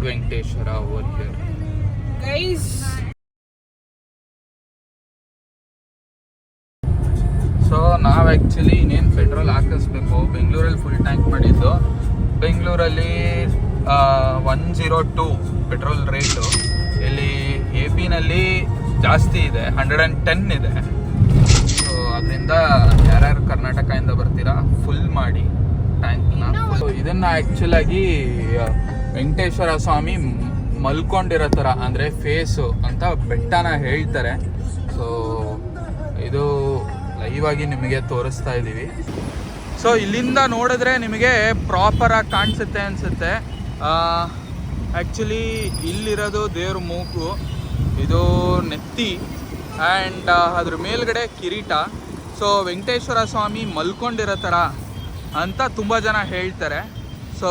Lord Venkateshwara over here guys so ನಾವು actually ಇನ್ನೇನು petrol ಹಾಕಿಸ್ಬೇಕು? ಬೆಂಗಳೂರಲ್ಲಿ ಫುಲ್ ಟ್ಯಾಂಕ್ ಮಾಡಿದ್ದು. ಬೆಂಗಳೂರಲ್ಲಿ one zero two petrol rate ಇಲ್ಲಿ ಎ ಪಿನಲ್ಲಿ ಜಾಸ್ತಿ ಇದೆ ಹಂಡ್ರೆಡ್ ಆ್ಯಂಡ್ ಟೆನ್ ಇದೆ. ಸೊ ಅದರಿಂದ ಯಾರ್ಯಾರು ಕರ್ನಾಟಕದಿಂದ ಬರ್ತೀರಾ ಫುಲ್ ಮಾಡಿ ಟ್ಯಾಂಕ್ನ ಸೊ ಇದನ್ನು ಆ್ಯಕ್ಚುಲಾಗಿ ವೆಂಕಟೇಶ್ವರ ಸ್ವಾಮಿ ಮಲ್ಕೊಂಡಿರೋ ಥರ, ಅಂದರೆ ಫೇಸು ಅಂತ ಬೆಟ್ಟನ ಹೇಳ್ತಾರೆ. ಸೊ ಇದು ಲೈವ್ ಆಗಿ ನಿಮಗೆ ತೋರಿಸ್ತಾ ಇದ್ದೀವಿ. ಸೊ ಇಲ್ಲಿಂದ ನೋಡಿದ್ರೆ ನಿಮಗೆ ಪ್ರಾಪರಾಗಿ ಕಾಣಿಸುತ್ತೆ ಅನಿಸುತ್ತೆ. ಆ್ಯಕ್ಚುಲಿ ಇಲ್ಲಿರೋದು ದೇವ್ರ ಮೂಗು, ಇದು ನೆತ್ತಿ ಆ್ಯಂಡ್ ಅದ್ರ ಮೇಲ್ಗಡೆ ಕಿರೀಟ. ಸೊ ವೆಂಕಟೇಶ್ವರ ಸ್ವಾಮಿ ಮಲ್ಕೊಂಡಿರೋ ಥರ ಅಂತ ತುಂಬ ಜನ ಹೇಳ್ತಾರೆ. So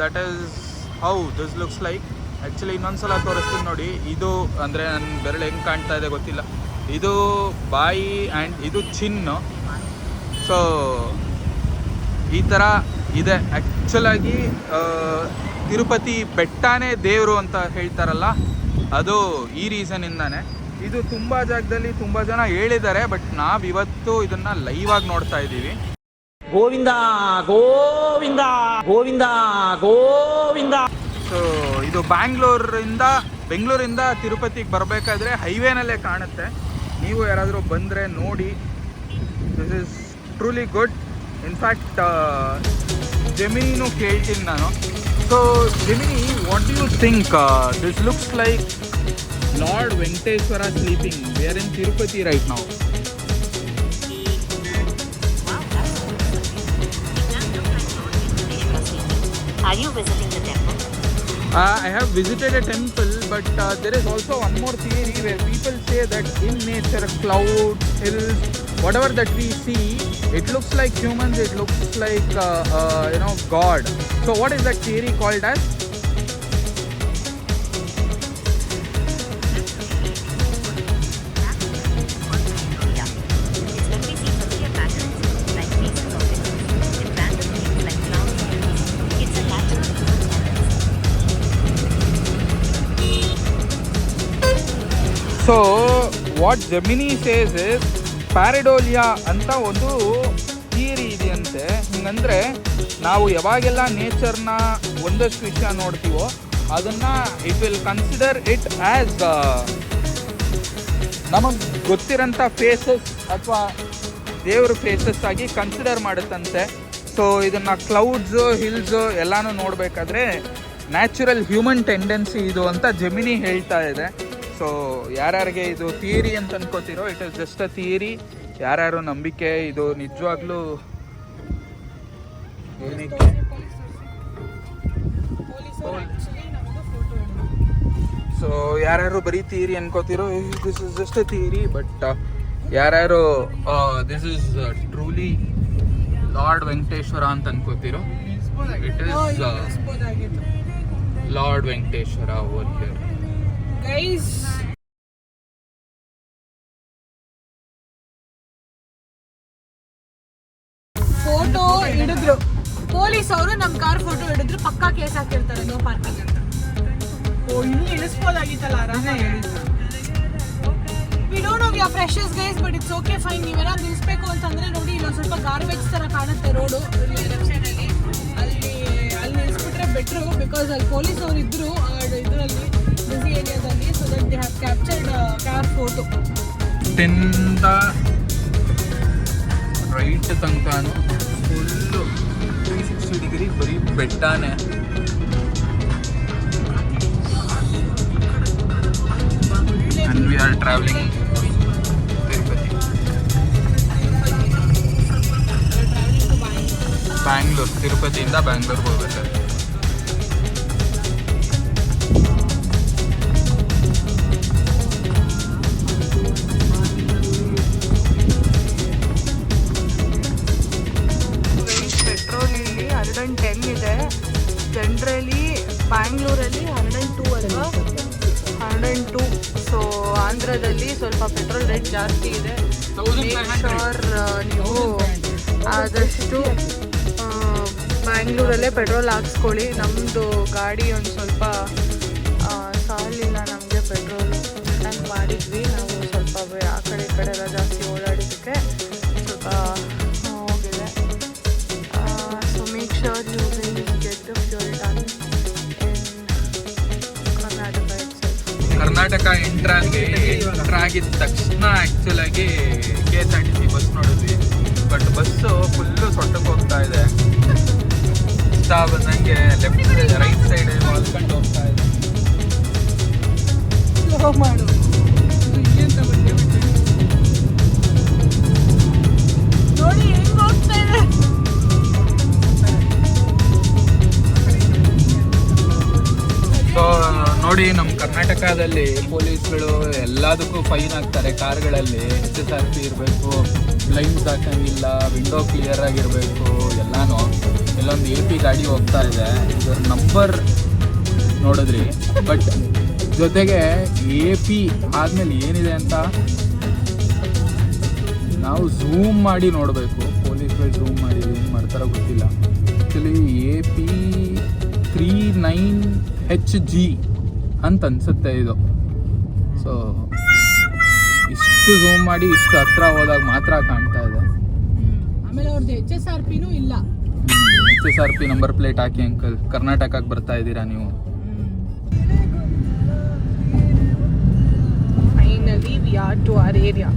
that is how this looks like actually ಇನ್ನೊಂದ್ಸಲ ತೋರಿಸ್ತೀನಿ ನೋಡಿ. ಇದು ಅಂದರೆ ನನ್ನ ಬೆರಳು ಹೆಂಗೆ ಕಾಣ್ತಾ ಇದೆ ಗೊತ್ತಿಲ್ಲ. ಇದು ಬಾಯಿ ಆ್ಯಂಡ್ ಇದು ಚಿನ್ನು ಸೊ ಈ ಥರ ಇದೆ. ಆ್ಯಕ್ಚುಲಾಗಿ ತಿರುಪತಿ ಬೆಟ್ಟನೇ ದೇವರು ಅಂತ ಹೇಳ್ತಾರಲ್ಲ, ಅದು ಈ ರೀಸನಿಂದಾನೆ ಇದು ತುಂಬ ಜಾಗದಲ್ಲಿ ತುಂಬ ಜನ ಹೇಳಿದ್ದಾರೆ ಬಟ್ ನಾವು ಇವತ್ತು ಇದನ್ನು ಲೈವ್ ಆಗಿ ನೋಡ್ತಾ ಇದ್ದೀವಿ. ಗೋವಿಂದ ಗೋವಿಂದ ಗೋವಿಂದ ಗೋವಿಂದ. ಸೊ ಇದು ಬ್ಯಾಂಗ್ಳೂರಿಂದ, ಬೆಂಗಳೂರಿಂದ ತಿರುಪತಿಗೆ ಬರಬೇಕಾದ್ರೆ ಹೈವೇನಲ್ಲೇ ಕಾಣುತ್ತೆ. ನೀವು ಯಾರಾದರೂ ಬಂದರೆ ನೋಡಿ. This is truly good in fact Gemini ಕೇಳ್ತೀನಿ ನಾನು. So Gemini what you think this looks like lord Venkateshwara sleeping where in Tirupati right ನಾವು Are you visiting the temple? Uh, I have visited a temple, but uh, there is also one more theory where people say that in nature, clouds, hills, whatever that we see, it looks like humans, it looks like, uh, uh, you know, God. So, what is that theory called as? So what Gemini says is pareidolia ಅಂತ ಒಂದು theory ಇದೆಯಂತೆ ಹಿಂಗಂದರೆ, ನಾವು ಯಾವಾಗೆಲ್ಲ ನೇಚರ್ನ ಒಂದಷ್ಟು ವಿಷಯ ನೋಡ್ತೀವೋ, ಅದನ್ನು it will consider it as ನಮಗೆ ಗೊತ್ತಿರೋಂಥ ಫೇಸಸ್ ಅಥವಾ ದೇವ್ರ ಫೇಸಸ್ ಆಗಿ ಕನ್ಸಿಡರ್ ಮಾಡುತ್ತಂತೆ. ಸೊ ಇದನ್ನು ಕ್ಲೌಡ್ಸು ಹಿಲ್ಸು ಎಲ್ಲನೂ ನೋಡಬೇಕಾದ್ರೆ ನ್ಯಾಚುರಲ್ ಹ್ಯೂಮನ್ ಟೆಂಡೆನ್ಸಿ ಇದು ಅಂತ ಜಮಿನಿ ಹೇಳ್ತಾ ಇದೆ. ಸೊ ಯಾರ್ಯಾರಿಗೆ ಇದು ಥಿಯರಿ ಅಂತ ಅನ್ಕೋತಿರೋ it is just a theory ಯಾರ್ಯಾರು ನಂಬಿಕೆ, ಇದು ನಿಜವಾಗ್ಲೂ ಸೊ ಯಾರ್ಯಾರು ಬರೀ theory ಅನ್ಕೋತಿರೋ this is just a theory but ಯಾರ್ಯಾರು this is truly lord Venkateshwara ಅಂತ ಅನ್ಕೋತಿರೋ it is lord Venkateshwara here guys photo ಹಿಡಿದ್ರು. Police ಅವರು ನಮ್ ಕಾರ್ ಫೋಟೋ ಹಿಡಿದ್ರು. ಪಕ್ಕಾ ಕೇಸ್ ಹಾಕಿರ್ತಾರೆ. ನೋ ಪಾರ್ಕಿಂಗ್ ಅಂತ. ಓ ಇಲ್ಲಿ ಇಳಿಸ್ಬೋದಾಗಿತ್ತಲ್ಲ? ಆರಾಮ we don't know we are guys but it's okay fine ನೀವೇನಾದ್ರು ನಿಲ್ಸ್ಬೇಕು ಅಂತಂದ್ರೆ ನೋಡಿ ಇಲ್ಲೊಂದು ಸ್ವಲ್ಪ ಗಾರ್ಬೇಜ್ ತರ ಕಾಣುತ್ತೆ ರೋಡು ಇಲ್ಲಿ ಲೆಫ್ಟ್ ಅಲ್ಲಿ. ಅಲ್ಲಿ ನಿಲ್ಸ್ಬಿಟ್ರೆ ಬೆಟ್ರು ಬಿಕಾಸ್ ಅಲ್ಲಿ ಪೊಲೀಸ್ ಅವರು ಇದ್ರು ಇದರಲ್ಲಿ. ಬಿಸಿ ಏರಿಯಾದಲ್ಲಿ so that they have captured car photo ಟೆನ್ದ right ತನಕನು ಫುಲ್ಲು ತ್ರೀ ಸಿಕ್ಸ್ಟಿ ಡಿಗ್ರಿ ಬರೀ ಬೆಟ್ಟನೇ and we are travelling Tirupati Bangalore ತಿರುಪತಿಯಿಂದ ಬ್ಯಾಂಗ್ಳೂರ್ಗೆ ಹೋಗ್ಬೇಕು ಪೆಟ್ರೋಲ್ ಆಂಧ್ರದಲ್ಲಿ ಸ್ವಲ್ಪ ಪೆಟ್ರೋಲ್ ರೇಟ್ ಜಾಸ್ತಿ ಇದೆ. ಶೋರ್ ನೀವು ಆದಷ್ಟು ಬ್ಯಾಂಗ್ಳೂರಲ್ಲೇ ಪೆಟ್ರೋಲ್ ಹಾಕ್ಸ್ಕೊಳ್ಳಿ. ನಮ್ಮದು ಗಾಡಿ ಒಂದು ಸ್ವಲ್ಪ ಕರ್ನಾಟಕ ಆಗಿ ಎಂಟ್ರ್ ಆಗಿದ ತಕ್ಷಣ ಆ್ಯಕ್ಚುಲ್ ಆಗಿ K S R T C bus ನೋಡಿದ್ವಿ. ಬಟ್ ಬಸ್ಸು ಫುಲ್ಲು ಸೊಟ್ಟಕ್ಕೆ ಹೋಗ್ತಾ ಇದೆ. ಇಷ್ಟ ಬಂದಂಗೆ ಲೆಫ್ಟ್ ಸೈಡ್ ರೈಟ್ ಸೈಡ್ ಹೊಲ್ಕೊಂಡು ಹೋಗ್ತಾ ಇದೆ. ಮಾಡು. ನೋಡಿ. ನೋಡಿ ನಮ್ಮ ಕರ್ನಾಟಕದಲ್ಲಿ ಪೊಲೀಸ್ಗಳು ಎಲ್ಲದಕ್ಕೂ ಫೈನ್ ಹಾಕ್ತಾರೆ ಕಾರ್ಗಳಲ್ಲಿ ಎಸ್ ಎಸ್ ಆರ್ ಪಿ ಇರಬೇಕು ಲೈನ್ಸ್ ಹಾಕಂಗಿಲ್ಲ ವಿಂಡೋ ಕ್ಲಿಯರ್ ಆಗಿರಬೇಕು, ಎಲ್ಲಾನು. ಎಲ್ಲೊಂದು ಎ ಪಿ ಗಾಡಿ ಹೋಗ್ತಾ ಇದೆ. ಇದರ ನಂಬರ್ ನೋಡಿದ್ರಿ. ಬಟ್ ಜೊತೆಗೆ ಎ ಪಿ ಆದಮೇಲೆ ಏನಿದೆ ಅಂತ? ನಾವು ಝೂಮ್ ಮಾಡಿ ನೋಡಬೇಕು. ಪೊಲೀಸ್ಗಳು ಝೂಮ್ ಮಾಡಿ ಏನು ಮಾಡ್ತಾರೋ ಗೊತ್ತಿಲ್ಲ. Actually A P three nine H G ಅಂತ ಅನ್ಸುತ್ತೆ ಇದು. ಸೊ ಇಷ್ಟು ಝೂಮ್ ಮಾಡಿ ಇಷ್ಟು ಹತ್ರ ಹೋದಾಗ ಮಾತ್ರ ಕಾಣ್ತಾ ಇದೆ. ಆಮೇಲೆ ಅವ್ರದ್ದು ಎಚ್ ಎಸ್ ಆರ್ ಇಲ್ಲ. H S P number plate ಹಾಕಿ ಅಂಕಲ್ ಕರ್ನಾಟಕಕ್ಕೆ ಬರ್ತಾ ಇದ್ದೀರಾ ನೀವು? Finally to R area